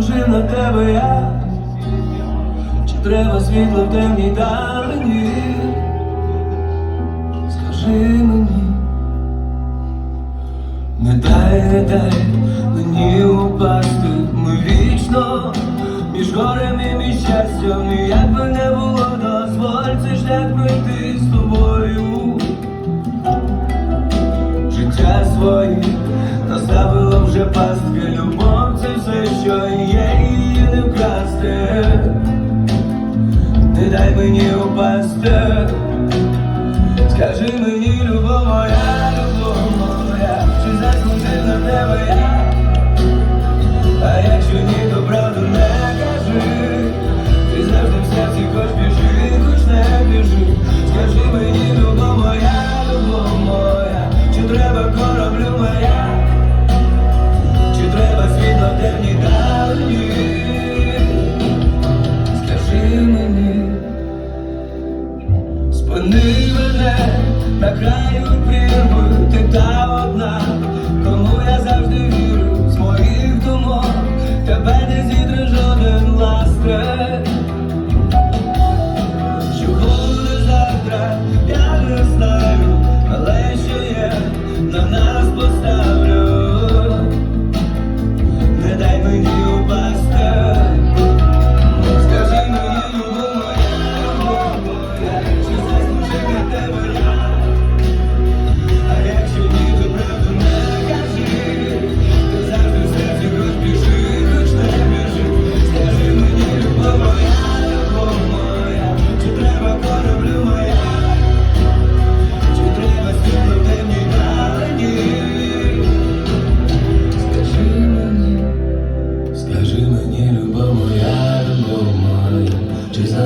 схожий на тебе я? Чи треба світло в темній далині? Скажи мені, не дай, не дай мені упасти, ми вічно між горем і між щастям, і як би не було, дозволь цей шлях пройти з тобою. Життя своє наставило вже пастки, щастя, не дай мне упасть, скажи мені, любов моя Ныне мене на краю прірви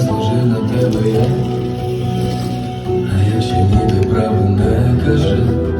заслужив на тебе я, а я ще ніби правду не кажу.